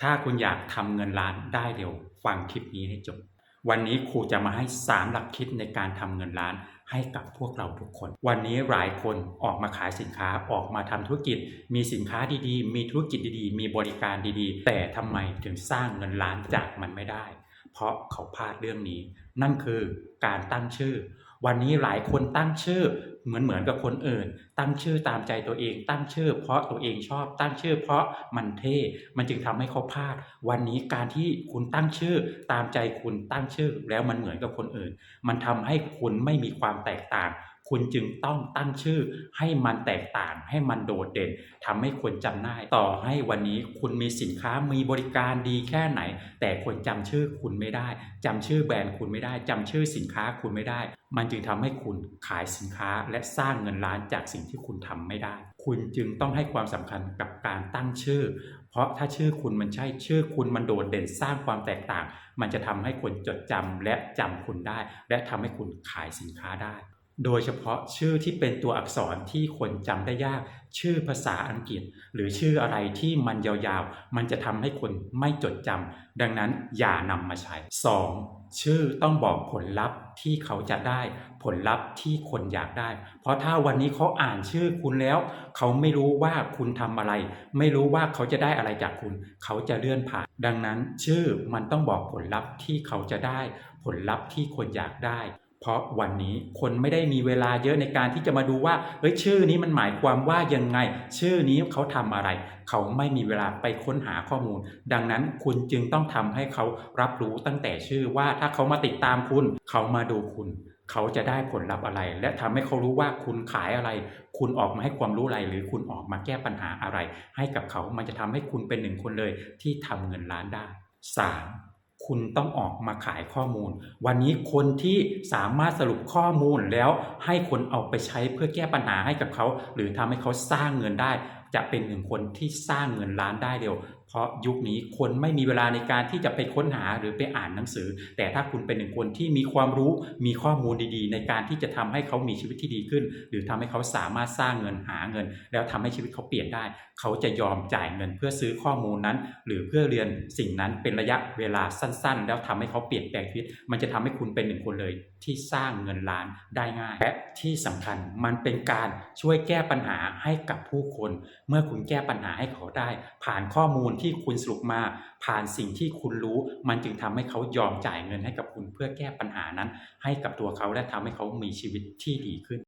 ถ้าคุณอยากทำเงินล้านได้เร็วฟังคลิปนี้ให้จบ วันนี้ครูจะมาให้ 3 หลักคิดในการทำเงินล้านให้กับพวกเราทุกคน วันนี้หลายคนออกมาขายสินค้าออกมาทำธุรกิจ มีสินค้าดีๆ มีธุรกิจดีๆ มีบริการดีๆ แต่ทำไมถึงสร้างเงินล้านจากมันไม่ได้ เพราะเขาพลาดเรื่องนี้ นั่นคือการตั้งชื่อ วันนี้หลายคนตั้งชื่อเหมือนเหมือนกับคนอื่น ตั้งชื่อตามใจตัวเอง ตั้งชื่อ เพราะตัวเองชอบตั้งชื่อ เพราะมันเท่มันจึงทำให้เขาพลาด วันนี้การที่คุณตั้งชื่อ ตามใจคุณตั้งชื่อ แล้วมันเหมือนกับคนอื่น มันทำให้คุณไม่มีความแตกต่าง คุณจึงต้องตั้งชื่อให้มันแตกต่างให้มันโดดเด่นทำให้คนจำได้ต่อให้วันนี้คุณมีสินค้ามีบริการดีแค่ไหน แต่คนจำชื่อคุณไม่ได้จำชื่อแบรนด์คุณไม่ได้จำชื่อสินค้าคุณไม่ได้ มันจึงทำให้คุณขายสินค้าและสร้างเงินล้านจากสิ่งที่คุณทำไม่ได้ คุณจึงต้องให้ความสำคัญกับการตั้งชื่อ เพราะถ้าชื่อคุณมันใช่ชื่อคุณมันโดดเด่นสร้างความแตกต่าง มันจะทำให้คนจดจำและจำคุณได้ และทำให้คุณขายสินค้าได้ โดยเฉพาะชื่อที่เป็นตัวอักษรที่คนจำได้ยาก ชื่อภาษาอังกฤษ หรือชื่ออะไรที่มันยาวๆ มันจะทำให้คนไม่จดจำดังนั้นอย่านำมาใช้ 2. ชื่อต้องบอกผลลัพธ์ที่เขาจะได้ผลลัพธ์ที่คนอยากได้ เพราะถ้าวันนี้เขาอ่านชื่อคุณแล้ว เขาไม่รู้ว่าคุณทำอะไร ไม่รู้ว่าเขาจะได้อะไรจากคุณ เขาจะเลื่อนผ่าน ดังนั้นชื่อมันต้องบอกผลลัพธ์ที่เขาจะได้ ผลลัพธ์ที่คนอยากได้ เพราะวันนี้คนไม่ได้มีเวลาเยอะในการที่จะมาดูว่าเฮ้ยชื่อนี้มันหมายความว่ายังไง ชื่อนี้เขาทำอะไร เขาไม่มีเวลาไปค้นหาข้อมูล ดังนั้นคุณจึงต้องทำให้เขารับรู้ตั้งแต่ชื่อว่าถ้าเขามาติดตามคุณ เขามาดูคุณ เขาจะได้ผลลัพธ์อะไร และทำให้เขารู้ว่าคุณขายอะไร คุณออกมาให้ความรู้อะไร หรือคุณออกมาแก้ปัญหาอะไร ให้กับเขามันจะทำให้คุณเป็นหนึ่งคนเลยที่ทำเงินล้านได้ 3. คุณต้องออกมาขายข้อมูล วันนี้คนที่สามารถสรุปข้อมูลแล้วให้คนเอาไปใช้เพื่อแก้ปัญหาให้กับเขา หรือทำให้เขาสร้างเงินได้ จะเป็นหนึ่งคนที่สร้างเงินล้านได้เร็ว ราะยุคนี้คนไม่มีเวลาในการที่จะไปค้นหาหรือไปอ่านหนังสือ แต่ถ้าคุณเป็นหนึ่งคนที่มีความรู้มีข้อมูลดีๆ ในการที่จะทำให้เขามีชีวิตที่ดีขึ้น หรือทำให้เขาสามารถสร้างเงินหาเงิน แล้วทำให้ชีวิตเขาเปลี่ยนได้ เขาจะยอมจ่ายเงินเพื่อซื้อข้อมูลนั้น หรือเพื่อเรียนสิ่งนั้นเป็นระยะเวลาสั้น ๆ แล้วทำให้เขาเปลี่ยนแปลงชีวิต มันจะทำให้คุณเป็นหนึ่งคนเลย ที่สร้างเงินล้านได้ง่าย และที่สำคัญมันเป็นการช่วยแก้ปัญหาให้กับผู้คน เมื่อคุณแก้ปัญหาให้เขาได้ ผ่านข้อมูลที่ที่คุณสรุปมา ผ่านสิ่งที่คุณรู้ มันจึงทำให้เขายอมจ่ายเงินให้กับคุณเพื่อแก้ปัญหานั้น ให้กับตัวเขาและทำให้เขามีชีวิตที่ดีขึ้น